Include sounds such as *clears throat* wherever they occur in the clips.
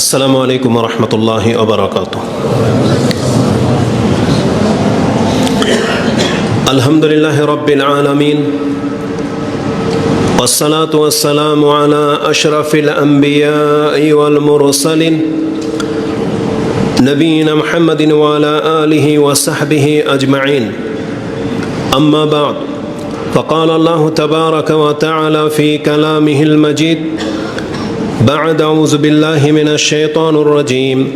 السلام عليكم ورحمة الله وبركاته. الحمد لله رب العالمين. والصلاة والسلام على أشرف الأنبياء والمرسلين. نبينا محمد وعلى آله وصحبه أجمعين. أما بعد فقال الله تبارك وتعالى في كلامه المجيد بعد أعوذ بالله من الشيطان الرجيم.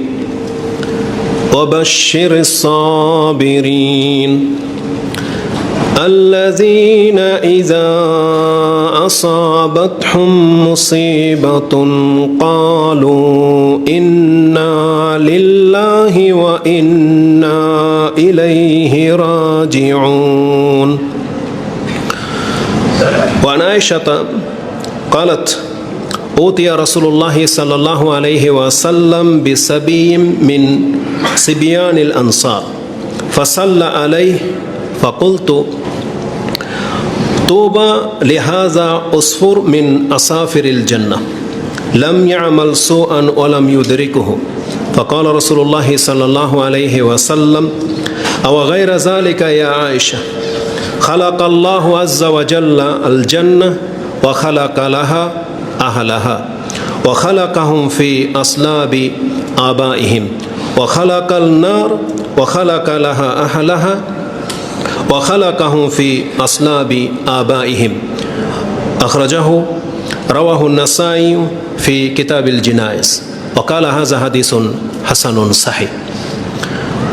وبشر الصابرين الذين إذا أصابتهم مصيبة قالوا إنا لله وإنا إليه راجعون. وعن عائشة قالت أوتي رسول الله صلى الله عليه وسلم بسبي من صبيان الأنصار. فصلى عليه فقلت طوبى لهذا عصفور من أصافر الجنة. لم يعمل سوءا ولم يدركه. فقال رسول الله صلى الله عليه وسلم أو غير ذلك يا عائشة؟ خلق الله عز وجل الجنة وخلق لها আহলাহা। ওখালাকাহুম ফি আসলাবি আবা ইহিম ওখালাকাল নার ওখালাকালাহা আহলাহা। ওখালাকাহুম ফি আসলাবি আবা ইহিম আখরাজাহ রওয়াহ নাসাই ফি কিতাবিল জিনায়েস ওকাল হাজা হাদিসুন হাসানুন সাহি।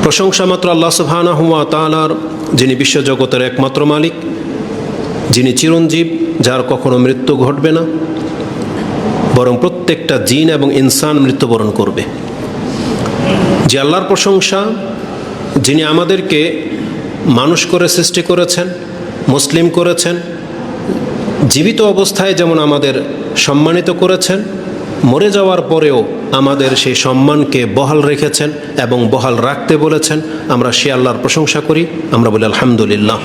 প্রশংসা মাত্র আল্লাহ সুবহানাহ ওয়া তাআলার, যিনি বিশ্বজগতের একমাত্র মালিক, যিনি চিরঞ্জীব, যার কখনো মৃত্যু ঘটবে না। বরং প্রত্যেকটা জিন এবং ইনসান মৃত্যুবরণ করবে। যে আল্লাহর প্রশংসা, যিনি আমাদেরকে মানুষ করে সৃষ্টি করেছেন, মুসলিম করেছেন, জীবিত অবস্থায় যেমন আমাদের সম্মানিত করেছেন, মরে যাওয়ার পরেও আমাদের সেই সম্মানকে বহাল রেখেছেন এবং বহাল রাখতে বলেছেন। আমরা সে আল্লাহর প্রশংসা করি। আমরা বলি, আলহামদুলিল্লাহ।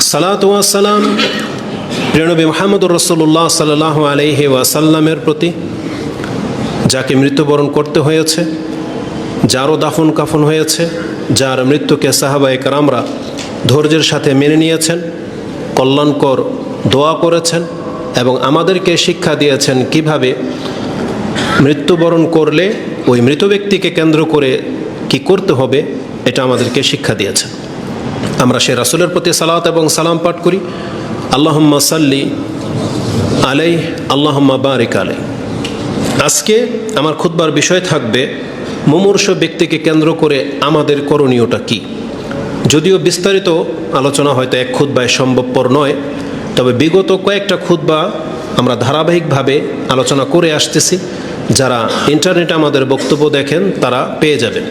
সালাত সালাম প্রিয়নবী মোহাম্মদুর রসুল্লাহ সাল্লাহ আলহি ওয়াসাল্লামের প্রতি, যাকে মৃত্যুবরণ করতে হয়েছে, যারও দাফন কাফন হয়েছে, যার মৃত্যুকে সাহাবাই কারামরা ধৈর্যের সাথে মেনে নিয়েছেন, কল্যাণকর দোয়া করেছেন এবং আমাদেরকে শিক্ষা দিয়েছেন কীভাবে মৃত্যুবরণ করলে ওই মৃত ব্যক্তিকে কেন্দ্র করে কি করতে হবে, এটা আমাদেরকে শিক্ষা দিয়েছেন। আমরা সে রাসুলের প্রতি সালাত এবং সালাম পাঠ করি। আল্লাহম্মা সাল্লি আলাই আল্লাহম্মা বারিক আলাই আজকে আমার খুদবার বিষয় থাকবে মুমূর্ষ ব্যক্তিকে কেন্দ্র করে আমাদের করণীয়টা কি? যদিও বিস্তারিত আলোচনা হয়তো এক খুদ্বায় সম্ভবপর নয়, তবে বিগত কয়েকটা খুদ্া আমরা ধারাবাহিকভাবে আলোচনা করে আসতেছি। যারা ইন্টারনেটে আমাদের বক্তব্য দেখেন তারা পেয়ে যাবেন।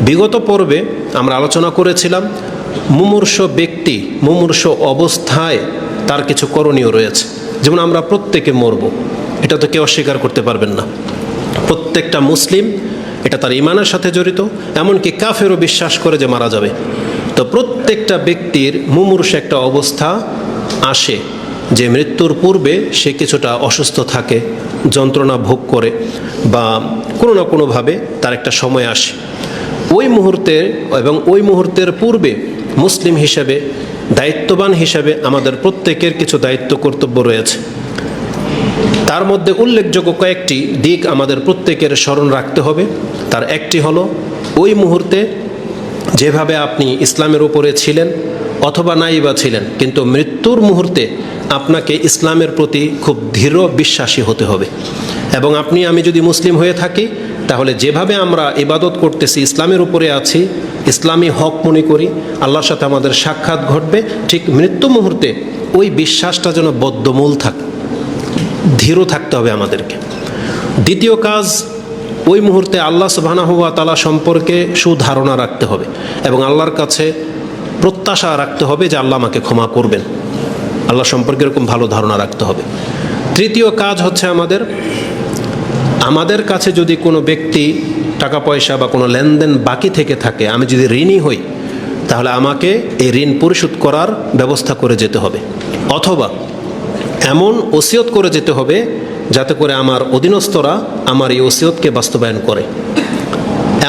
বিগত পর্বে আমরা আলোচনা করেছিলাম মুমূর্ষ ব্যক্তি, মুমূর্ষ অবস্থায় তার কিছু করণীয় রয়েছে। যেমন আমরা প্রত্যেকে মরব, এটা তো কেউ অস্বীকার করতে পারবেন না। প্রত্যেকটা মুসলিম, এটা তার ইমানের সাথে জড়িত, এমনকি কাফেরও বিশ্বাস করে যে মারা যাবে। তো প্রত্যেকটা ব্যক্তির মুমূর্ষ একটা অবস্থা আসে, যে মৃত্যুর পূর্বে সে কিছুটা অসুস্থ থাকে, যন্ত্রণা ভোগ করে, বা কোনো না কোনোভাবে তার একটা সময় আসে। ওই মুহূর্তে এবং ওই মুহূর্তের পূর্বে মুসলিম হিসাবে, দায়িত্ববান হিসাবে আমাদের প্রত্যেকের কিছু দায়িত্ব কর্তব্য রয়েছে। তার মধ্যে উল্লেখযোগ্য কয়েকটি দিক আমাদের প্রত্যেকের স্মরণ রাখতে হবে। তার একটি হলো, ওই মুহূর্তে যেভাবে আপনি ইসলামের উপরে ছিলেন অথবা নাই বা ছিলেন, কিন্তু মৃত্যুর মুহূর্তে আপনাকে ইসলামের প্রতি খুব দৃঢ় বিশ্বাসী হতে হবে। এবং আপনি, আমি যদি মুসলিম হয়ে থাকি তাহলে যেভাবে আমরা ইবাদত করতেছি, ইসলামের উপরে আছি, ইসলামী হক মনে করি, আল্লাহর সাথে আমাদের সাক্ষাৎ ঘটবে, ঠিক মৃত্যু মুহূর্তে ওই বিশ্বাসটা যেন বদ্ধমূল থাকে, ধীর থাকতে হবে আমাদেরকে। দ্বিতীয় কাজ, ওই মুহূর্তে আল্লাহ সুবাহানাহুয়া তালা সম্পর্কে সুধারণা রাখতে হবে এবং আল্লাহর কাছে প্রত্যাশা রাখতে হবে যে আল্লাহ আমাকে ক্ষমা করবেন। আল্লাহ সম্পর্কে এরকম ভালো ধারণা রাখতে হবে। তৃতীয় কাজ হচ্ছে আমাদের আমাদের কাছে যদি কোনো ব্যক্তি টাকা পয়সা বা কোনো লেনদেন বাকি থেকে থাকে, আমি যদি ঋণী হই, তাহলে আমাকে এই ঋণ পরিশোধ করার ব্যবস্থা করে যেতে হবে। অথবা এমন ওসিয়ত করে যেতে হবে যাতে করে আমার অধীনস্থরা আমার এই ওসিয়তকে বাস্তবায়ন করে।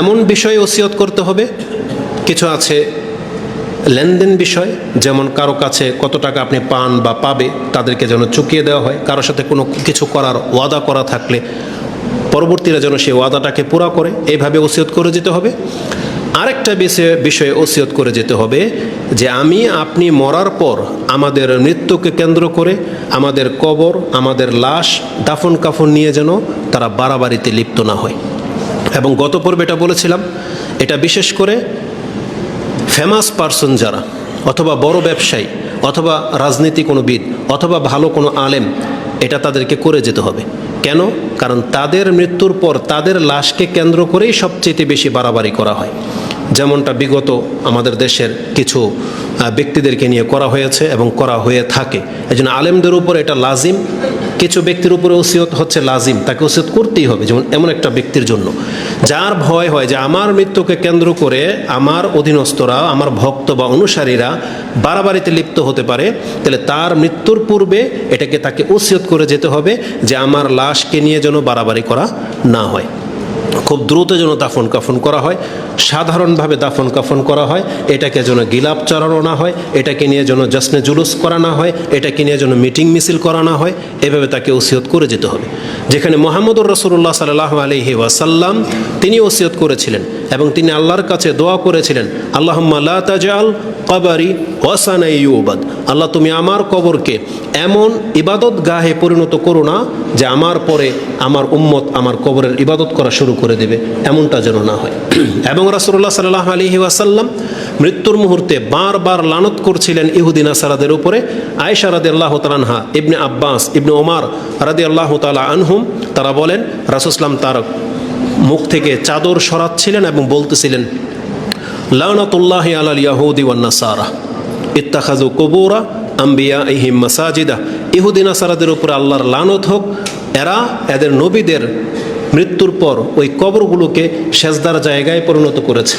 এমন বিষয়ে ওসিয়ত করতে হবে। কিছু আছে লেনদেন বিষয়, যেমন কারও কাছে কত টাকা আপনি পান বা পাবে, তাদেরকে যেন চুকিয়ে দেওয়া হয়। কারোর সাথে কোনো কিছু করার ওয়াদা করা থাকলে পরবর্তীরা যেন সেই ওয়াদাটাকে পুরা করে এইভাবে ওসিয়ত করে যেতে হবে। আরেকটা বিষয়ে বিষয়ে ওসিয়ত করে যেতে হবে যে আমি, আপনি মরার পর আমাদের মৃত্যুকে কেন্দ্র করে আমাদের কবর, আমাদের লাশ, দাফন কাফন নিয়ে যেন তারা বাড়াবাড়িতে লিপ্ত না হয়। এবং গত পর্বে এটা বলেছিলাম, এটা বিশেষ করে ফেমাস পার্সন যারা, অথবা বড় ব্যবসায়ী, অথবা রাজনীতি কোনো বিদ, অথবা ভালো কোনো আলেম এটা তাদেরকে করে যেতে হবে। কেন? কারণ তাদের মৃত্যুর পর তাদের লাশকে কেন্দ্র করেই সবচেয়ে বেশি বাড়াবাড়ি করা হয়। যেমনটা বিগত আমাদের দেশের কিছু ব্যক্তিদেরকে নিয়ে করা হয়েছে এবং করা হয়ে থাকে। এই জন্য আলেমদের উপর এটা লাজিম। কিছু ব্যক্তির উপরে ওসিয়ত হচ্ছে লাজিম, তাকে ওসিয়ত করতেই হবে, যেমন এমন একটা ব্যক্তির জন্য। যার ভয় হয় যে আমার মৃত্যুকে কেন্দ্র করে আমার অধীনস্থরা, আমার ভক্ত বা অনুসারীরা বাড়াবাড়িতে লিপ্ত হতে পারে, তাহলে তার মৃত্যুর পূর্বে এটাকে তাকে ওসিয়ত করে যেতে হবে যে আমার লাশকে নিয়ে যেন বাড়াবাড়ি করা না হয়। খুব দ্রুত যেন দাফন কাফন করা হয়, সাধারণভাবে দাফন কাফন করা হয়, এটাকে যেন গিলাপ চড়ানো না হয়, এটাকে নিয়ে যেন জশ্নে জুলুস করা না হয়, এটাকে নিয়ে যেন মিটিং মিছিল করা না হয়, এভাবে তাকে ওসিয়ত করে যেতে হবে। যেখানে মোহাম্মদুর রসুল্লাহ সাল্লাহ আলহি ওয়াসাল্লাম, তিনি ওসিয়ত করেছিলেন এবং তিনি আল্লাহর কাছে দোয়া করেছিলেন, আল্লাহম্মা তাজাল কবারি ওয়াসানাই ইউবাদ। আল্লাহ, তুমি আমার কবরকে এমন ইবাদত গাহে পরিণত করো না যে আমার পরে আমার উম্মত আমার কবরের ইবাদত করা শুরু করে দেবে, এমনটা যেন না হয়। এবং রাসুল্লাহ সাল্লাহ আলহি ওয়াসাল্লাম মৃত্যুর মুহূর্তে বারবার লানত করছিলেন ইহুদিন আসারাদের উপরে। আয়েশা রাদি আল্লাহ তালানহা ইবনে আব্বাস, ইবনে ওমার রাদি আল্লাহ তালা আনহুম, তারা বলেন রাসুসলাম তার মুখ থেকে চাদর সরাচ্ছিলেন এবং বলতেছিলেন, লানতুল্লাহ আলাল ইয়াহুদি ওয়ান নাসারা ইত্তাখাজু কবুরা আম্বিয়া ইহিম মাসাজিদা। ইহুদিন আসারাদের উপরে আল্লাহর লানত হোক, এরা এদের নবীদের মৃত্যুর পর ওই কবরগুলোকে সেজদার জায়গায় পরিণত করেছে।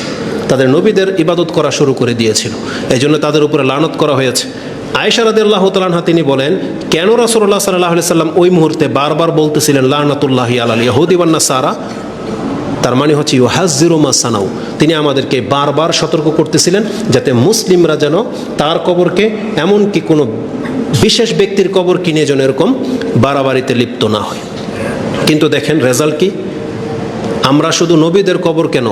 তাদের নবীদের ইবাদত করা শুরু করে দিয়েছিল। এই জন্য তাদের উপরে লানত করা হয়েছে। আয়েশা রাদিয়াল্লাহু তাআলা তিনি বলেন, কেন রাসূলুল্লাহ সাল্লাল্লাহু আলাইহি সাল্লাম ওই মুহূর্তে বারবার বলতেছিলেন, লানাতুল্লাহি আলাল ইয়াহুদি ওয়ান নাসারা তার মানে হচ্ছে ইউ ইউহাজিরুমা সানাউ তিনি আমাদেরকে বারবার সতর্ক করতেছিলেন, যাতে মুসলিমরা যেন তার কবরকে এমনকি কোনো বিশেষ ব্যক্তির কবর কিনে যেন এরকম বাড়াবাড়িতে লিপ্ত না হয়। কিন্তু দেখেন রেজাল্ট কি? আমরা শুধু নবীদের কবর কেন?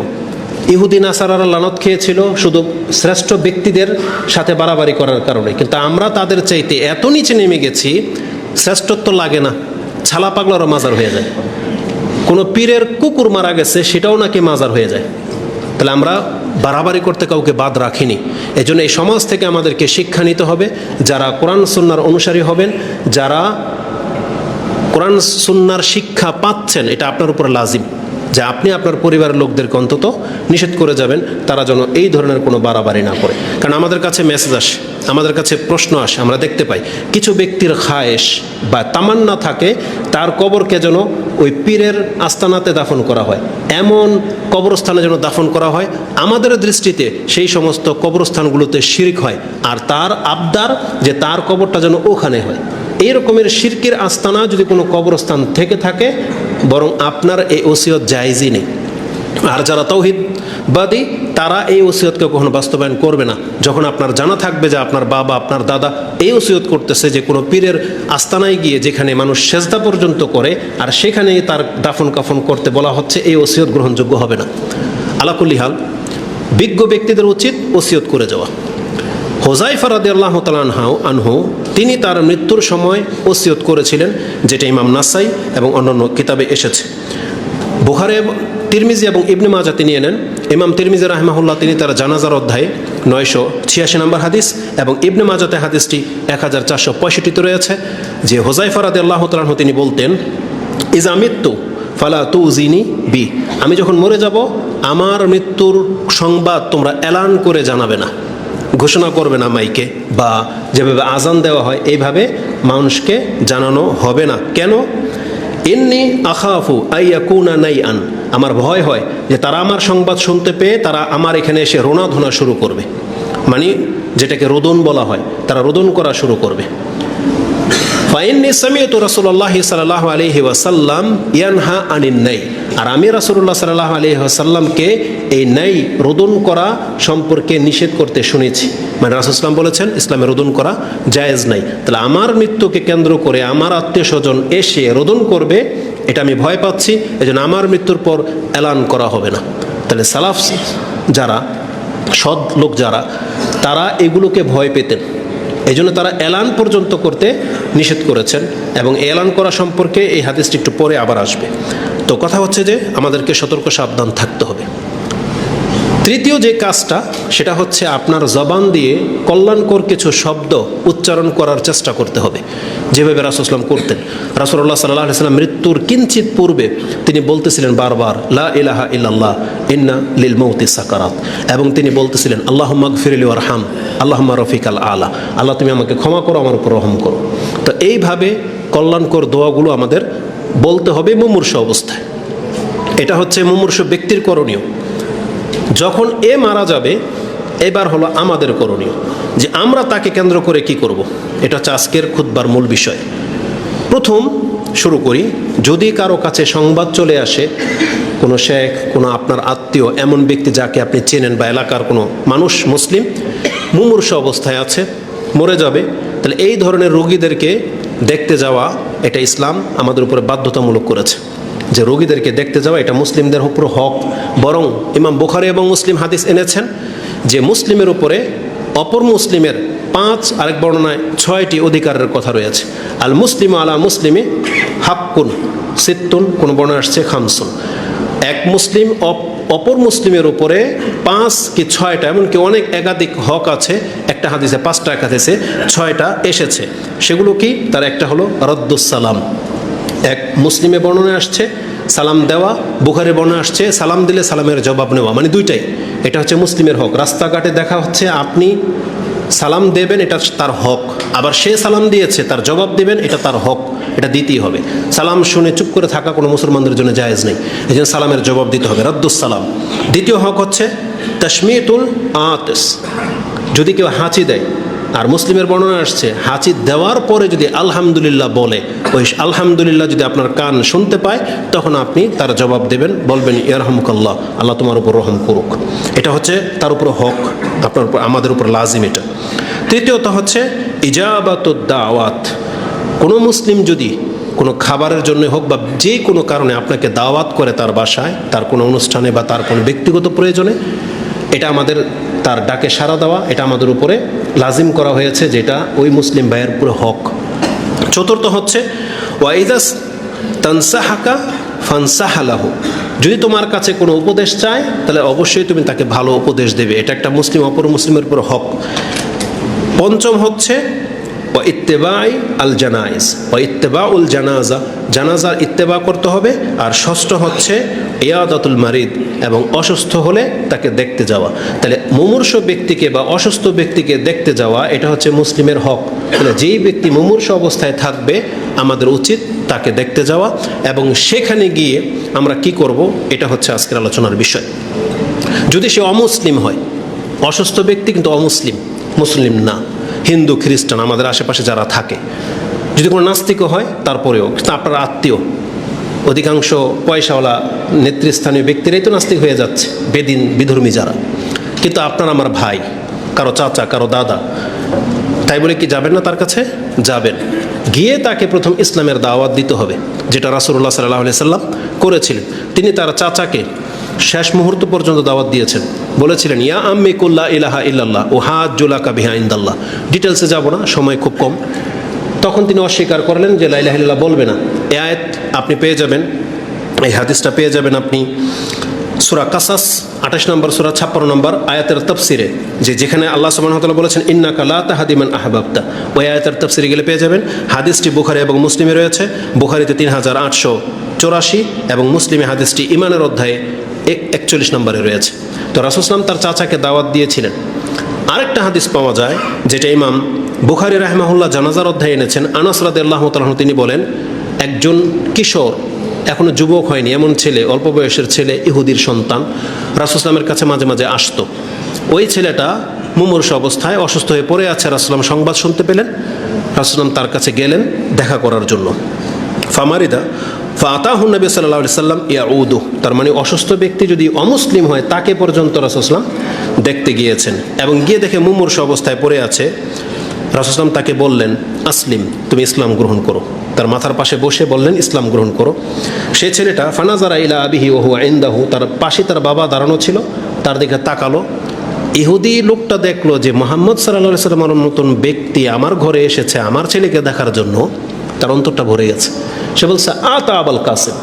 ইহুদিন আসারারা লানত খেয়েছিল শুধু শ্রেষ্ঠ ব্যক্তিদের সাথে বাড়াবাড়ি করার কারণে। কিন্তু আমরা তাদের চাইতে এত নিচে নেমে গেছি, শ্রেষ্ঠত্ব লাগে না, ছালা পাগলারও মাজার হয়ে যায়। কোনো পীরের কুকুর মারা গেছে, সেটাও নাকি মাজার হয়ে যায়। তাহলে আমরা বাড়াবাড়ি করতে কাউকে বাদ রাখিনি। এই জন্য এই সমাজ থেকে আমাদেরকে শিক্ষা নিতে হবে, যারা কোরআন সুন্নার অনুসারী হবেন, যারা কোরআন সুন্নার শিক্ষা পাচ্ছেন, এটা আপনার উপর লাজিম। যে আপনি আপনার পরিবারের লোকদেরকে অন্তত নিষেধ করে যাবেন, তারা যেন এই ধরনের কোনো বাড়াবাড়ি না করে। কারণ আমাদের কাছে মেসেজ আসে, আমাদের কাছে প্রশ্ন আসে, আমরা দেখতে পাই। কিছু ব্যক্তির খায়েশ বা তামান্না থাকে, তার কবরকে যেন ওই পীরের আস্তানাতে দাফন করা হয়। এমন কবরস্থানে যেন দাফন করা হয়, আমাদের দৃষ্টিতে সেই সমস্ত কবরস্থানগুলোতে শিরিক হয়, আর তার আবদার যে তার কবরটা যেন ওখানে হয়। এই রকমের শিরকের আস্তানা যদি কোনো কবরস্থান থেকে থাকে, বরং আপনার এই ওসিয়ত জায়জই নেই। আর যারা তৌহিদবাদী, তারা এই ওসিয়তকে কখনো বাস্তবায়ন করবে না। যখন আপনার জানা থাকবে যে আপনার বাবা, আপনার দাদা এই ওসিয়ত করতেছে যে কোনো পীরের আস্তানায় গিয়ে যেখানে মানুষ সেজদা পর্যন্ত করে, আর সেখানেই তার দাফন কাফন করতে বলা হচ্ছে, এই ওসিয়ত গ্রহণযোগ্য হবে না। আলাকুল্লি হাল বিজ্ঞ ব্যক্তিদের উচিত ওসিয়ত করে যাওয়া। হোজাইফা রাদি আল্লাহ তালানহাও আনহু, তিনি তার মৃত্যুর সময় ওসিয়ত করেছিলেন, যেটা ইমাম নাসাই এবং অন্যান্য কিতাবে এসেছে। বুখারে তিরমিজি এবং ইবনে মাজা তিনি এনেন। ইমাম তিরমিজি রাহমাহুল্লাহ তিনি তার জানাজার অধ্যায়ে নয়শো ছিয়াশি নম্বর হাদিস এবং ইবনে মাজাতে হাদিসটি এক হাজার চারশো পঁয়ষট্টিতে রয়েছে, যে হোজাইফা রাদি আল্লাহ তালাহ তিনি বলতেন, ইজা মৃত্যু ফালা তু জিনি বি, আমি যখন মরে যাব, আমার মৃত্যুর সংবাদ তোমরা এলান করে জানাবে না। ঘোষণা করবে না মাইকে বা যেভাবে আজান দেওয়া হয়, এইভাবে মানুষকে জানানো হবে না। কেন? এমনি আখাফু আইয়া কুনা নাই আন আমার ভয় হয় যে তারা আমার সংবাদ শুনতে পেয়ে তারা আমার এখানে এসে রোনা ধোনা শুরু করবে। মানে যেটাকে রোদন বলা হয়, তারা রোদন করা শুরু করবে। ফাইন্নি সামিয়তু রাসূলুল্লাহ সাল্লাল্লাহু আলাইহি ওয়াসাল্লাম ইয়ানহা আনিন নাই আর আমি রাসূলুল্লাহ সাল্লাল্লাহু আলাইহি ওয়াসাল্লামকে এই ন্যায় রোদন করা সম্পর্কে নিষেধ করতে শুনেছি। মানে রাসূলুল্লাহ বলেছেন, ইসলামে রোদন করা জায়েজ নাই। তাহলে আমার মৃত্যুকে কেন্দ্র করে আমার আত্মীয় স্বজন এসে রোদন করবে, এটা আমি ভয় পাচ্ছি, এজন্য আমার মৃত্যুর পর এলান করা হবে না। তাহলে সালাফ যারা, সৎ লোক যারা, তারা এগুলোকে ভয় পেতেন। এই জন্য তারা এলান পর্যন্ত করতে নিষেধ করেছেন এবং এলান করা সম্পর্কে এই হাদিসটি একটু পরে আবার আসবে। তো কথা হচ্ছে যে আমাদেরকে সতর্ক, সাবধান থাকতে হবে। তৃতীয় যে কাজটা, সেটা হচ্ছে আপনার জবান দিয়ে কল্যাণকর কিছু শব্দ উচ্চারণ করার চেষ্টা করতে হবে। যেভাবে রাসুসলাম করতেন। রাসুল্লাহ সাল্লাহ সাল্লাম মৃত্যুর কিঞ্চিত পূর্বে তিনি বলতেছিলেন বারবার, লা ইলাহা ইল্লাল্লাহ, ইন্না লিল মৌতি সাকারাত। এবং তিনি বলতেছিলেন আল্লাহ ফিরিল আরহাম আল্লাহ রফিক আল আলা। আল্লাহ তুমি আমাকে ক্ষমা করো, আমার উপর রহম করো। তো এইভাবে কল্যাণকর দোয়াগুলো আমাদের বলতে হবে মুমূর্ষ অবস্থায়। এটা হচ্ছে মুমূর্ষ ব্যক্তির করণীয়। যখন এ মারা যাবে, এবার হলো আমাদের করণীয় যে আমরা তাকে কেন্দ্র করে কি করব। এটা হচ্ছে আজকের খুদ্বার মূল বিষয়। প্রথম শুরু করি, যদি কারও কাছে সংবাদ চলে আসে, কোনো শেখ, কোনো আপনার আত্মীয়, এমন ব্যক্তি যাকে আপনি চেনেন বা এলাকার কোনো মানুষ, মুসলিম, মুমূর্ষ অবস্থায় আছে, মরে যাবে, তাহলে এই ধরনের রোগীদেরকে দেখতে যাওয়া এটা ইসলাম আমাদের উপরে বাধ্যতামূলক করেছে। যে রোগীদেরকে দেখতে যাওয়া এটা মুসলিমদের উপর হক। বরং ইমাম বুখারি এবং মুসলিম হাদিস এনেছেন যে মুসলিমের উপরে অপর মুসলিমের পাঁচ, আরেক বর্ণনায় ছয়টি অধিকারের কথা রয়েছে। আল মুসলিম আলা মুসলিমে হাক্কুন, সিত্তুন, কোন বর্ণনা আসছে খামসুন। এক মুসলিম অপর মুসলিমের উপরে পাঁচ কি ছয়টা, এমনকি অনেক একাধিক হক আছে একটা হাদিসে পাঁচটা হাদিসে ছয়টা এসেছে। সেগুলো কি? তার একটা হলো রদ্দুসালাম এক মুসলিমে বর্ণনা আসছে, সালাম দেওয়া। বুখারে বর্ণনা আসছে, সালাম দিলে সালামের জবাব নেওয়া। মানে দুইটাই। এটা হচ্ছে মুসলিমের হক। রাস্তাঘাটে দেখা হচ্ছে আপনি সালাম দেবেন, এটা তার হক। আবার সে সালাম দিয়েছে, তার জবাব দেবেন, এটা তার হক। এটা দিতেই হবে। সালাম শুনে চুপ করে থাকা কোনো মুসলমানদের জন্য জায়েজ নেই। এই জন্য সালামের জবাব দিতে হবে। রদ্দুস সালাম দ্বিতীয় হক হচ্ছে তশমিতুল আতস। যদি কেউ হাঁচি দেয়, আর মুসলিমের বর্ণনা আসছে, হাঁচি দেওয়ার পরে যদি আলহামদুলিল্লাহ বলে, ওই আলহামদুলিল্লাহ যদি আপনার কান শুনতে পায়, তখন আপনি তার জবাব দেবেন, বলবেন, ইয়ারহমকাল্লাহ, আল্লাহ তোমার উপর রহম করুক। এটা হচ্ছে তার উপর হক, আপনার উপর, আমাদের উপর লাজিম এটা। তৃতীয়ত হচ্ছে ইজাবাত দাওয়াত কোনো মুসলিম যদি কোনো খাবারের জন্য হোক বা যে কোনো কারণে আপনাকে দাওয়াত করে তার বাসায়, তার কোনো অনুষ্ঠানে বা তার কোনো ব্যক্তিগত প্রয়োজনে, এটা আমাদের তার ডাকে সাড়া দেওয়া, এটা আমাদের উপরে লাজিম করা হয়েছে, যেটা ওই মুসলিম ভাইয়ের পুরো হক। চতুর্থ হচ্ছে, ওয়াইদাস তানসাহাকা ফানসাহালাহু। যদি তোমার কাছে কোনো উপদেশ চায়, তাহলে অবশ্যই তুমি তাকে ভালো উপদেশ দেবে। এটা একটা মুসলিম, অপর মুসলিমের উপর হক। পঞ্চম হচ্ছে ও ইত্তেবাই আল জানাইজ। ও ইত্তেবা উল জানাজা। জানাজার ইত্তেবা করতে হবে। আর ষষ্ঠ হচ্ছে, ইয়াদাতুল মারিদ। এবং অসুস্থ হলে তাকে দেখতে যাওয়া। তাহলে মুমূর্ষ ব্যক্তিকে বা অসুস্থ ব্যক্তিকে দেখতে যাওয়া, এটা হচ্ছে মুসলিমের হক। তাহলে যেই ব্যক্তি মুমূর্ষ অবস্থায় থাকবে, আমাদের উচিত তাকে দেখতে যাওয়া এবং সেখানে গিয়ে আমরা কি করব, এটা হচ্ছে আজকের আলোচনার বিষয়। যদি সে অমুসলিম হয়, অসুস্থ ব্যক্তি কিন্তু অমুসলিম, মুসলিম না, হিন্দু, খ্রিস্টান, আমাদের আশেপাশে যারা থাকে। যদি কোনো নাস্তিকও হয়, তারপরেও আপনার আত্মীয়, অধিকাংশ পয়সাওয়ালা, নেতৃস্থানীয় ব্যক্তিরাই তো নাস্তিক হয়ে যাচ্ছে, বেদিন, বিধর্মী যারা। কিন্তু আপনার আমার ভাই, কারও চাচা, কারও দাদা, তাই বলে কি যাবেন না তার কাছে? যাবেন। গিয়ে তাকে প্রথম ইসলামের দাওয়াত দিতে হবে, যেটা রাসুল্লাহ সাল্লাহ সাল্লাম করেছিলেন। তিনি তার চাচাকে শেষ মুহূর্ত পর্যন্ত দাওয়াত দিয়েছেন। বলেছিলেন, ইয়া আম্মি কুল্লা ইলাহা ইল্লাল্লাহ ও হাত জুলাকা বিহা ইন্দাল্লাহ। ডিটেলসে যাব না, সময় খুব কম। তখন তিনি অস্বীকার করলেন যে লাইলাহ ইল্লাল্লাহ বলবে না। এ আয়াত আপনি পেয়ে যাবেন, এই হাদিসটা পেয়ে যাবেন আপনি। সুরা কাসাস আঠাশ নম্বর সুরা ছাপ্পান্ন নম্বর আয়াতের তফসিরে যে যেখানে আল্লাহ সুবাহতাল্লাহ বলেছেন ইন্না কালা তাহাদিমান আহবাবতা। ওই আয়াতের তফসিরে গেলে পেয়ে যাবেন, হাদিসটি বুখারি এবং মুসলিমে রয়েছে, বুখারিতে তিন হাজার আটশো চৌরাশি এবং মুসলিমে হাদিসটি ইমানের অধ্যায়ে একচল্লিশ নম্বরে রয়েছে। তো রাসুসলাম তার চাচাকে দাওয়াত দিয়েছিলেন। আরেকটা হাদিস পাওয়া যায়, যেটা ইমাম বুখারি রাহমাহুল্লাহ জানাজার অধ্যায় এনেছেন আনাসরাদ আল্লাহ তিনি বলেন, একজন কিশোর এখনও যুবক হয়নি, এমন ছেলে, অল্প বয়সের ছেলে, ইহুদির সন্তান। রাসুসলামের কাছে মাঝে মাঝে আসতো। ওই ছেলেটা মুমূর্ষ অবস্থায় অসুস্থ হয়ে পড়ে আছে রাসুলাম সংবাদ শুনতে পেলেন। রাসুলাম তার কাছে গেলেন দেখা করার জন্য। ফামারিদা ফাতাহ নবী সাল্লাহ সাল্লাম ইয়া উদু তার মানে অসুস্থ ব্যক্তি যদি অমুসলিম হয়, তাকে পর্যন্ত রাসুসলাম দেখতে গিয়েছেন। এবং গিয়ে দেখে মুমূর্ষ অবস্থায় পড়ে আছে। রাসুসলাম তাকে বললেন, আসলিম, তুমি ইসলাম গ্রহণ করো। তার মাথার পাশে বসে বললেন, ইসলাম গ্রহণ করো। সে ছেলেটা, ফানাজারা ইলা আবিহি ওহু আইন্দাহু তার পাশে তার বাবা দাঁড়ানো ছিল, তার দিকে তাকালো। ইহুদি লোকটা দেখল যে মোহাম্মদ সাল্লাহ সাল্লামের মতন ব্যক্তি আমার ঘরে এসেছে আমার ছেলেকে দেখার জন্য, তার অন্তরটা ভরে গেছে। সে বলছে আ তা আবুল কাসেম।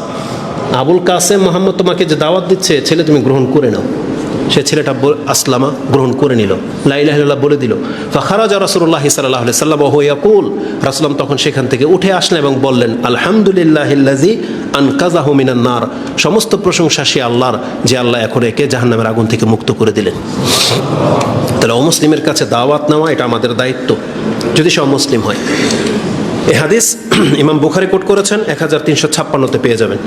আবুল কাসেম, মোহাম্মদ তোমাকে যে দাওয়াত দিচ্ছে, ছেলে তুমি গ্রহণ করে নাও। সে ছেলেটা আসলামা গ্রহণ করে নিল। লাইলাহ বলে দিল, ফাখারাজা রসুল্লাহ সাল্লাহ সাল্লাম ইয়াকুল। রাসুলাম তখন সেখান থেকে উঠে আসলেন এবং বললেন, আলহামদুলিল্লাহ আনকাজাহু নার। সমস্ত প্রশংসা সে আল্লাহর, যে আল্লাহ এখন একে জাহান্নামের আগুন থেকে মুক্ত করে দিলেন। তাহলে অমুসলিমের কাছে দাওয়াত নেওয়া, এটা আমাদের দায়িত্ব, যদি সে অমুসলিম হয়। এ হাদিস *clears throat* ইমাম বুখারি কোট করেছেন, এক হাজার তিনশো ছাপ্পান্নতে পেয়ে যাবেন।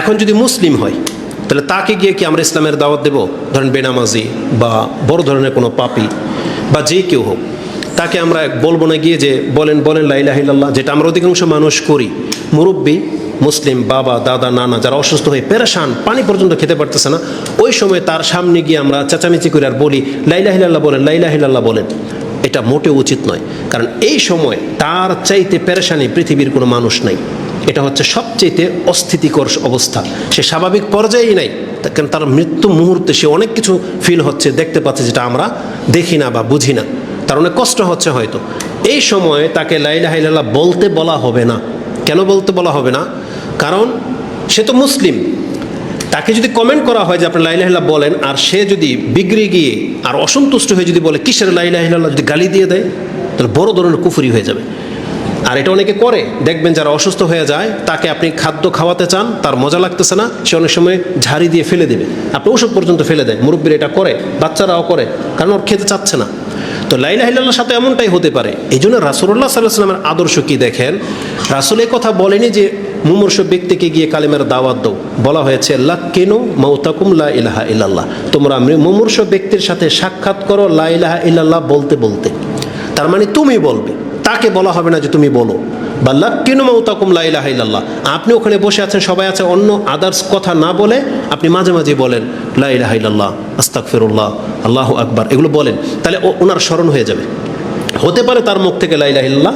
এখন যদি মুসলিম হয় তাহলে তাকে গিয়ে কি আমরা ইসলামের দাওয়াত দেব? ধরেন বেনামাজি বা বড় ধরনের কোনো পাপি বা যে কেউ হোক, তাকে আমরা বলব না গিয়ে যে বলেন বলেন লাইলাহিল্লাহ যেটা আমরা অধিকাংশ মানুষ করি। মুরব্বী, মুসলিম, বাবা, দাদা, নানা যারা অসুস্থ হয়ে পেরেশান, পানি পর্যন্ত খেতে পারতেছে না, ওই সময় তার সামনে গিয়ে আমরা চেঁচামেচি করে আর বলি লাইলাহিল্লাহ বলেন লাইলাহিল্লাহ বলেন। এটা মোটেও উচিত নয়। কারণ এই সময় তার চাইতে পেরেশানি পৃথিবীর কোনো মানুষ নাই। এটা হচ্ছে সবচেয়েতে অস্থিতিকর অবস্থা। সে স্বাভাবিক পর্যায়েই নাই কারণ তার মৃত্যু মুহূর্তে সে অনেক কিছু ফিল হচ্ছে, দেখতে পাচ্ছে যেটা আমরা দেখি না বা বুঝি না। তার অনেক কষ্ট হচ্ছে হয়তো। এই সময় তাকে লাইলাহিল্লাহ বলতে বলা হবে না। কেন বলতে বলা হবে না? কারণ সে তো মুসলিম। তাকে যদি কমেন্ট করা হয় যে আপনি লাইলাহিল্লাহ বলেন, আর সে যদি বিগড়ে গিয়ে আর অসন্তুষ্ট হয়ে যদি বলে, কিসের লাইলাহিল্লাহ যদি গালি দিয়ে দেয়, তাহলে বড় ধরনের কুফুরি হয়ে যাবে। আর এটা অনেকে করে। দেখবেন যারা অসুস্থ হয়ে যায়, তাকে আপনি খাদ্য খাওয়াতে চান, তার মজা লাগতেছে না, সে অনেক সময় ঝাড়ি দিয়ে ফেলে দেবে। আপনি ওষুধ পর্যন্ত ফেলে দেয় মুরব্বীর এটা করে, বাচ্চারাও করে, কারণ ওর খেতে চাচ্ছে না। তো লাইলাহিল্লাহর সাথে এমনটাই হতে পারে। এই জন্য রাসুল্লাহ সাল্লাহ সাল্লামের আদর্শ কি দেখেন? রাসুল এই কথা বলেনি যে, মুমূর্ষ ব্যক্তিকে গিয়ে কালিমের দাওয়াত দাও। বলা হয়েছে, লাক্কিনু মৌতাকুম লা ইলাহা ইল্লাল্লাহ। তোমরা মুমূর্ষ ব্যক্তির সাথে সাক্ষাৎ করো লা ইলাহা ইল্লাল্লাহ বলতে বলতে। তার মানে তুমি বলবে। তাকে বলা হবে না যে তুমি বলো। বা লাক্কিনু মৌতাকুম লা ইলাহা ইল্লাল্লাহ। আপনি ওখানে বসে আছেন, সবাই আছে, অন্য আদার্স কথা না বলে আপনি মাঝে মাঝে বলেন, লা ইলাহা ইল্লাল্লাহ, আস্তাগফিরুল্লাহ, আল্লাহ আকবার, এগুলো বলেন। তাহলে ওনার স্মরণ হয়ে যাবে। হতে পারে তার মুখ থেকে লাইলাহিল্লাহ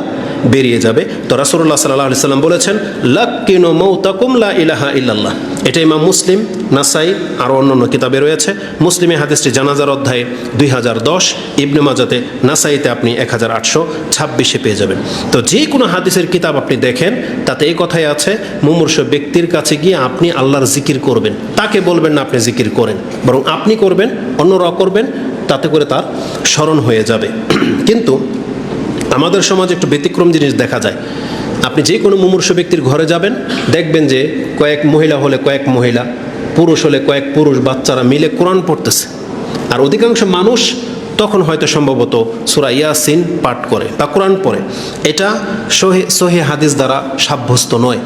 বেরিয়ে যাবে। তো রাসুল্লাহ সাল্লাহ সাল্লাম বলেছেন, লাক্কিনো মৌতাকুম লা ইলাহা ইল্লাল্লাহ। এটা ইমাম মুসলিম, নাসাই, আরও অন্য কিতাবে রয়েছে। মুসলিমে হাদিসটি জানাজার অধ্যায়ে দুই হাজার দশ, ইবনে মাজাতে নাসাইতে আপনি এক হাজার আটশো ছাব্বিশে পেয়ে যাবেন। তো যে কোনো হাদিসের কিতাব আপনি দেখেন, তাতে এই কথাই আছে, মুমূর্ষ ব্যক্তির কাছে গিয়ে আপনি আল্লাহর জিকির করবেন। তাকে বলবেন না আপনি জিকির করেন, বরং আপনি করবেন অন্যরা করবেন, তাতে করে তার স্মরণ হয়ে যাবে। *clears throat* কিন্তু আমাদের সমাজে একটু ব্যতিক্রম জিনিস দেখা যায়। আপনি যে কোনো মুমূর্ষ ব্যক্তির ঘরে যাবেন, দেখবেন যে কয়েক মহিলা হলে কয়েক মহিলা, পুরুষ হলে কয়েক পুরুষ বাচ্চারা মিলে কোরআন পড়তেছে। আর অধিকাংশ মানুষ তখন হয়তো সম্ভবত সুরা ইয়াসিন পাঠ করে বা কোরআন পড়ে। এটা সহি সহি হাদিস দ্বারা সাব্যস্ত নয়।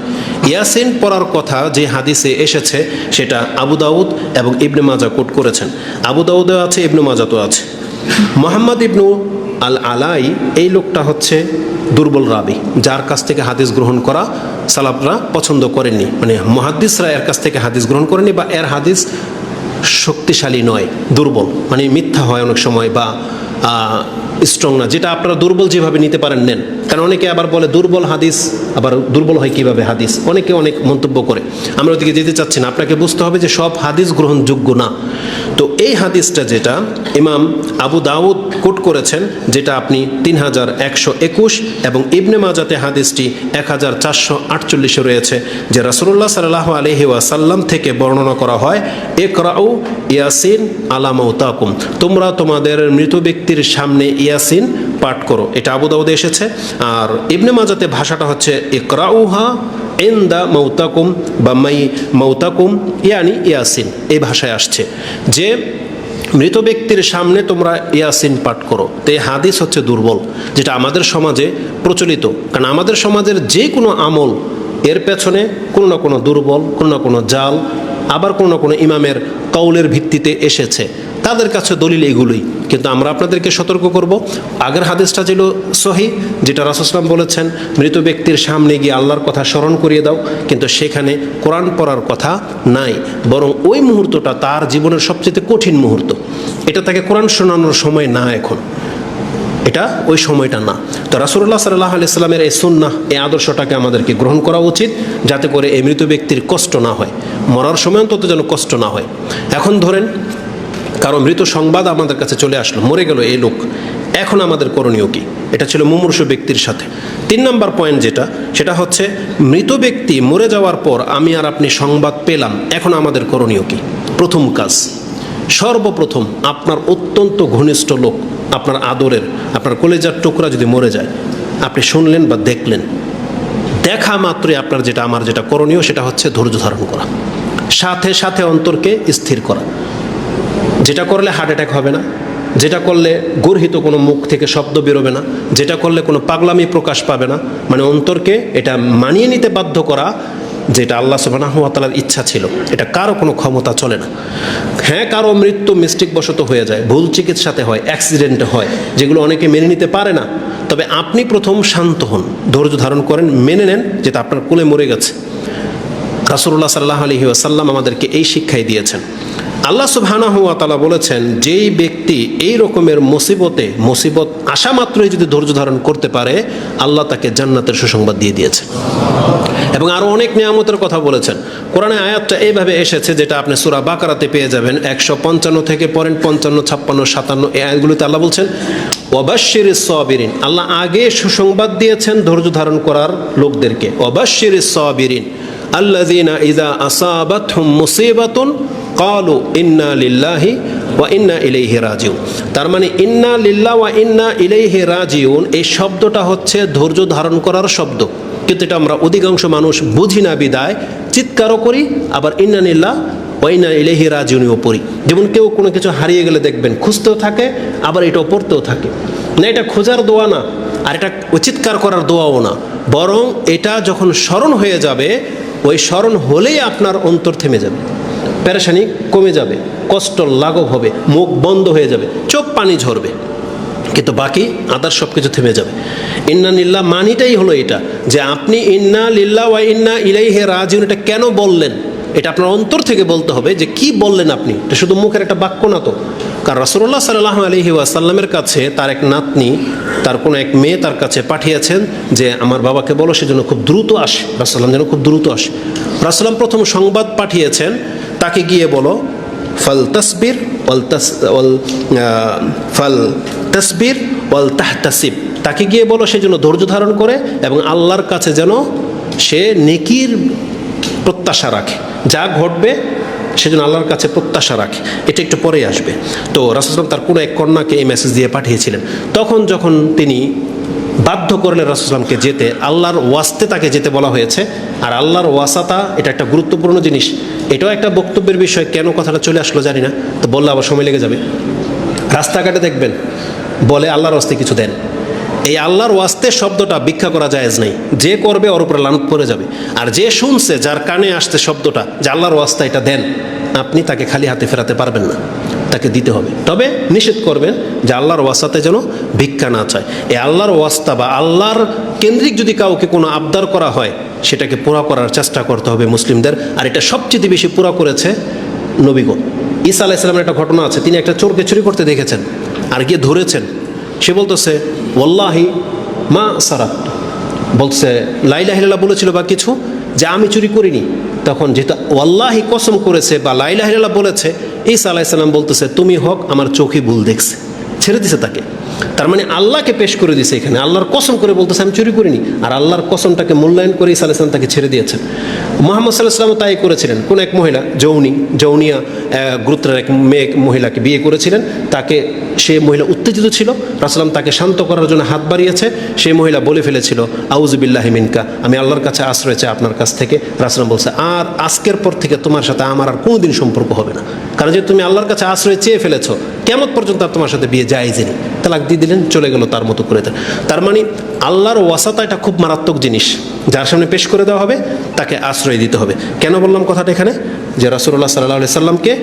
ইয়াসিন পড়ার কথা যে হাদিসে এসেছে, সেটা আবু দাউদ এবং ইবনে মাজা কোট করেছেন। আবু দাউদেও আছে, ইবনে মাজাতেও আছে। মোহাম্মদ ইবনু আল আলাই এই লোকটা হচ্ছে দুর্বল রাবি, যার কাছ থেকে হাদিস গ্রহণ করা সালাফরা পছন্দ করেননি। মানে মহাদ্দিসরা এর কাছ থেকে হাদিস গ্রহণ করেনি বা এর হাদিস শক্তিশালী নয়, দুর্বল। মানে মিথ্যা হয় অনেক সময় বা স্ট্রং না। যেটা আপনারা দুর্বল যেভাবে নিতে পারেন, নেন। কারণ অনেকে আবার বলে দুর্বল হাদিস, আবার দুর্বল হয় কীভাবে হাদিস? অনেকে অনেক মন্তব্য করে। আমরা ওদিকে যেতে চাচ্ছি না। আপনাকে বুঝতে হবে যে সব হাদিস গ্রহণযোগ্য না। তো এই হাদিসটা যেটা ইমাম আবু দাউদ কোট করেছেন, যেটা আপনি তিন হাজার একশো একুশ এবং ইবনে মাজাতে হাদিসটি এক হাজার চারশো আটচল্লিশে রয়েছে, যে রাসুল্লাহ সাল্লাহ আলহি ওয়াসাল্লাম থেকে বর্ণনা করা হয় একরাউ ইয়াসিন আলামৌতাকুম তোমরা তোমাদের মৃত ব্যক্তির সামনে ইয়াসিন পাঠ করো। এটা আবু দাউদে এসেছে। আর ইবনে মাজাতে ভাষাটা হচ্ছে ইকরাউহা এন্দা মৌতাকুম বা মাই মৌতাকুম ইয়ানি ইয়াসিন, এই ভাষায় আসছে। যে মৃত ব্যক্তির সামনে তোমরা ইয়াসিন পাঠ করো, তো এই হাদিস হচ্ছে দুর্বল, যেটা আমাদের সমাজে প্রচলিত। কারণ আমাদের সমাজের যে কোনো আমল, এর পেছনে কোনো না কোনো দুর্বল, কোনো না কোনো জাল আবার কোনো না কোনো ইমামের কৌলের ভিত্তিতে এসেছে। তাদের কাছে দলিল এগুলোই। কিন্তু আমরা আপনাদেরকে সতর্ক করব। আগের হাদিসটা ছিল সহি, যেটা রাসুসলাম বলেছেন, মৃত ব্যক্তির সামনে গিয়ে আল্লাহর কথা স্মরণ করিয়ে দাও, কিন্তু সেখানে কোরআন পড়ার কথা নাই। বরং ওই মুহূর্তটা তার জীবনের সবচেয়ে কঠিন মুহূর্ত। এটা তাকে কোরআন শোনানোর সময় না এখন। এটা ওই সময়টা না। তো রাসুল্লাহ সাল্লাহ আলিয়াল্লামের এই সুন্না এই আদর্শটাকে আমাদেরকে গ্রহণ করা উচিত যাতে করে এই মৃত ব্যক্তির কষ্ট না হয়, মরার সময় অন্তত যেন কষ্ট না হয়। এখন ধরেন কারও মৃত সংবাদ আমাদের কাছে চলে আসলো, মরে গেল এই লোক, এখন আমাদের করণীয় কি? এটা ছিল মুমূর্ষ ব্যক্তির সাথে। তিন নম্বর পয়েন্ট যেটা, সেটা হচ্ছে মৃত ব্যক্তি মরে যাওয়ার পর আমি আর আপনি সংবাদ পেলাম, এখন আমাদের করণীয় কি? প্রথম কাজ, সর্বপ্রথম আপনার অত্যন্ত ঘনিষ্ঠ লোক আপনার আদরের, আপনার কলেজার টুকরা যদি মরে যায়, আপনি শুনলেন বা দেখলেন, দেখা মাত্রই আপনার যেটা আমার যেটা করণীয় সেটা হচ্ছে ধৈর্য ধারণ করা। সাথে সাথে অন্তরকে স্থির করা। যেটা করলে হার্ট অ্যাটাক হবে না, যেটা করলে গর্হিত কোনো মুখ থেকে শব্দ বেরোবে না, যেটা করলে কোনো পাগলামি প্রকাশ পাবে না মানে অন্তরকে এটা মানিয়ে নিতে বাধ্য করা যেটা আল্লাহ সুবাহতালার ইচ্ছা ছিল, এটা কারও কোনো ক্ষমতা চলে না। হ্যাঁ কারও মৃত্যু মিস্টেক বশত হয়ে যায়, ভুল চিকিৎসাতে হয় অ্যাক্সিডেন্টে হয়, যেগুলো অনেকে মেনে নিতে পারে না। তবে আপনি প্রথম শান্ত হন, ধৈর্য ধারণ করেন, মেনে নেন যেটা আপনার কোলে মরে গেছে। রাসুল্লাহ সাল্লাহ আলহি আসাল্লাম আমাদেরকে এই শিক্ষাই দিয়েছেন। আল্লাহ সুবহানাহ ওয়া তাআলা বলেছেন, যেই ব্যক্তি এই রকমের মুসিবতে, মুসিবত আসা মাত্রই যদি ধৈর্য ধারণ করতে পারে, আল্লাহ তাকে জান্নাতের সুসংবাদ দিয়ে দিয়েছেন। এবং আরও অনেক নিয়ামতের কথা বলেছেন। কোরআনে আয়াতটা এইভাবে এসেছে যেটা আপনি সুরা বাকারাতে পেয়ে যাবেন। একশো পঞ্চান্ন থেকে পরেন, পঞ্চান্ন, ছাপ্পান্ন, সাতান্ন, এই আয়াতগুলিতে আল্লাহ বলছেন অবাশির সবিরিন। আল্লাহ আগে সুসংবাদ দিয়েছেন ধৈর্য ধারণ করার লোকদেরকে। অবাশির সবিরিন। আল্লাযীনা ইযা আসাবাতহুম মুসিবাতুন ক্বালু ইন্না লিল্লাহি ওয়া ইন্না ইলাইহি রাজিউন। তার মানে ইন্না লিল্লাহ ওয়া ইন্না ইলাইহি রাজিউন। এই শব্দটা হচ্ছে ধৈর্য ধারণ করার শব্দ। কিন্তু এটা আমরা অধিকাংশ মানুষ বুঝি না বিদায়, চিৎকারও করি, আবার ইন্না নিল্লাহ ওয়াইনা ইলেহি রাজিউনিও পড়ি। যেমন কেউ কোনো কিছু হারিয়ে গেলে দেখবেন খুঁজতেও থাকে, আবার এটাও পড়তেও থাকে। না, এটা খোঁজার দোয়া না, আর এটা চিৎকার করার দোয়াও না। বরং এটা যখন স্মরণ হয়ে যাবে, ওই স্মরণ হলেই আপনার অন্তর থেমে যাবে। প্যারেশানি কমে যাবে, কষ্ট লাঘব হবে, মুখ বন্ধ হয়ে যাবে, চোখ পানি ঝরবে। কিন্তু বাকি আদার সব কিছু থেমে যাবে। ইন্না নিল্লা মানিটাই হলো এটা, যে আপনি ইন্না লিল্লা ওয়া ইন্না ইলাইহে রাজিউন, এটা কেন বললেন? এটা আপনার অন্তর থেকে বলতে হবে যে কি বললেন আপনি? এটা শুধু মুখের একটা বাক্য না তো। কারণ রসুল্লাহ সাল্লাহ আলহি ওয়াসাল্লামের কাছে তার এক নাতনি, তার কোনো এক মেয়ে তার কাছে পাঠিয়েছেন যে আমার বাবাকে বলো সেজন্য খুব দ্রুত আসে রাসাল্লাম যেন খুব দ্রুত আসে। রাসাল্লাম প্রথম সংবাদ পাঠিয়েছেন, তাকে গিয়ে বলো, ফল তসবির ফল তসবির, ওয়াল তাহতাসিব। তাকে গিয়ে বলো সে যেন ধৈর্য ধারণ করে এবং আল্লাহর কাছে যেন সে নেকির প্রত্যাশা রাখে। যা ঘটবে সেজন্য আল্লাহর কাছে প্রত্যাশা রাখে। এটা একটু পরে আসবে। তো রাসুল তার কোনো এক কন্যাকে এই মেসেজ দিয়ে পাঠিয়েছিলেন। তখন যখন তিনি বাধ্য করলেন রাসুসলামকে যেতে, আল্লাহর ওয়াস্তে তাকে যেতে বলা হয়েছে। আর আল্লাহর ওয়াসাতা, এটা একটা গুরুত্বপূর্ণ জিনিস। এটাও একটা বক্তব্যের বিষয়, কেন কথাটা চলে আসলো জানি না, তো বললে আবার সময় লেগে যাবে। রাস্তাঘাটে দেখবেন, বলে আল্লাহর ওয়াস্তে কিছু দেন। এই আল্লাহর ওয়াস্তে শব্দটা ভিক্ষা করা জায়েজ নাই। যে করবে ওর উপরে লানত পড়ে যাবে। আর যে শুনছে, যার কানে আসছে শব্দটা, যে আল্লাহর ওয়াস্তা এটা দেন, আপনি তাকে খালি হাতে ফেরাতে পারবেন না। তাকে দিতে হবে। তবে নিষেধ করবেন যে আল্লাহর ওয়াস্তাতে যেন ভিক্ষা না চায়। এই আল্লাহর ওয়াস্তা বা আল্লাহর কেন্দ্রিক যদি কাউকে কোনো আবদার করা হয়, সেটাকে পুরা করার চেষ্টা করতে হবে মুসলিমদের। আর এটা সবচেয়ে বেশি পুরা করেছে নবীগণ। ঈসা আলাইসালামের একটা ঘটনা আছে, তিনি একটা চোরকে চুরি করতে দেখেছেন আর গিয়ে ধরেছেন। সে বলতেছে ওল্লাহি মা সারাত। বলছে লাইলাহিল্লাহ বলেছিল বা কিছু। যে আমি চুরি করিনি। তখন যেহেতু ওয়াল্লাহি কসম করেছে বা লাইলাহ বলেছে, ঈসা আলাইসাল্লাম বলতেছে, তুমি হক, আমার চোখে ভুল দেখছে। ছেড়ে দিছে তাকে। তার মানে আল্লাহকে পেশ করে দিছে এখানে। আল্লাহর কসম করে বলতেছে, আমি চুরি করিনি। আর আল্লাহর কসমটাকে মূল্যায়ন করে ঈসা আলাইসলাম তাকে ছেড়ে দিয়েছেন। মোহাম্মদ সাল্লাহাম তাই করেছিলেন। কোন এক মহিলা, যৌনি, যৌনিয়া গুরুত্বের এক মেয়ে, মহিলাকে বিয়ে করেছিলেন। তাকে, সে মহিলা উত্তেজিত ছিল। রাসলাম তাকে শান্ত করার জন্য হাত বাড়িয়েছে। সেই মহিলা বলে ফেলেছিল আউজবিল্লাহ মিনকা, আমি আল্লাহর কাছে আশ্রয় চাই আপনার কাছ থেকে। রাসলাম বলছে, আর আজকের পর থেকে তোমার সাথে আমার আর কোনোদিন সম্পর্ক হবে না। কারণ যে তুমি আল্লাহর কাছে আশ্রয় চেয়ে ফেলেছো, কেমন পর্যন্ত আর তোমার সাথে বিয়ে যায় যিনি তালাক দিয়ে দিলেন, চলে গেল তার মতো করে। তার মানে আল্লাহর ওয়াসাতা এটা খুব মারাত্মক জিনিস। যার সামনে পেশ করে দেওয়া হবে, তাকে আশ্রয় দিতে হবে। কেন বললাম কথাটা এখানে? যে রাসুল্লাহ সাল্লাহ সাল্লামকে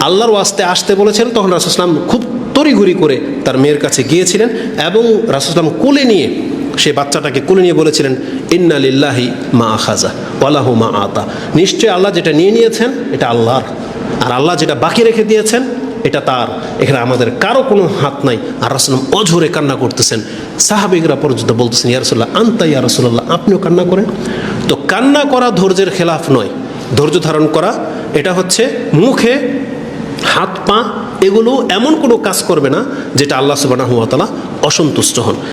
আল্লাহর ওয়াস্তে আসতে বলেছেন, তখন রাসুসলাম খুব তড়িঘড়ি করে তার মেয়ের কাছে গিয়েছিলেন এবং রাসুসলাম কোলে নিয়ে, সে বাচ্চাটাকে কোলে নিয়ে বলেছিলেন, ইন্না লিল্লাহি মা আখাজা ওয়ালাহু মা আতা। নিশ্চয়ই আল্লাহ যেটা নিয়ে নিয়েছেন, এটা আল্লাহর। আর আল্লাহ যেটা বাকি রেখে দিয়েছেন এটা তার। এখানে আমাদের কারও কোনো হাত নাই। আর রাসুলাম অঝরে কান্না করতেছেন। সাহাবিগরা পর্যন্ত বলতেছেন ইয়ারসোল্লাহ আন্তা ইয়া রসুল্লাহ আপনিও কান্না করেন? তো কান্না করা ধৈর্যের খেলাফ নয়। ধৈর্য ধারণ করা, এটা হচ্ছে মুখে হাত পা এগুলো এমন কোনো কাজ করবে না যেটা আল্লাহ সুবাহ অসন্তুষ্ট হন।